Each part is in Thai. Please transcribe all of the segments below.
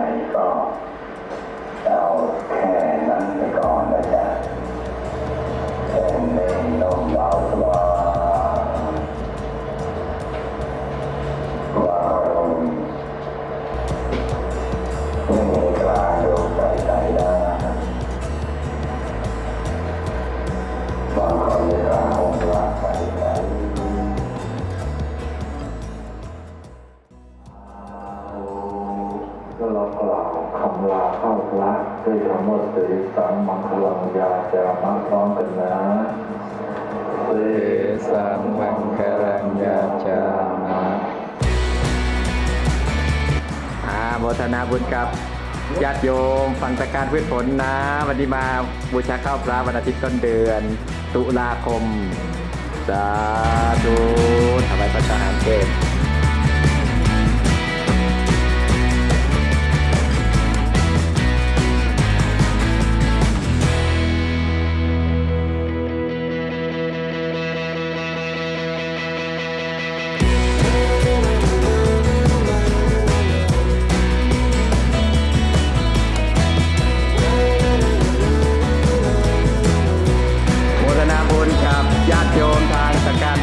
来一个 เรากล่าวคำลาเข้าพระด้วยคำว่าสีสังมังคลังยาจะมาพร้อมกันนะสีเสสังมังคลังยาจามาอาโมทนาบุญกับญาติโยมฟังตะการพืชผลนะ วันนี้มาบูชาข้าวพระวันอาทิตย์ต้นเดือน ตุลาคม สาธุถวายพระทหารเกณฑ์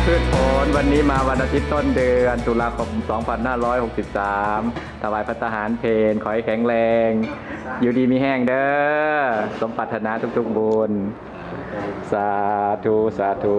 พืชผลวันนี้มาวันอาทิตย์ต้นเดือน ตุลาคม 2563 ถวายพระทหารเพนขอให้แข็งแรง อยู่ดีมีแห้งเด้อ สมปรารถนาทุกๆบุญ สาธุ สาธุ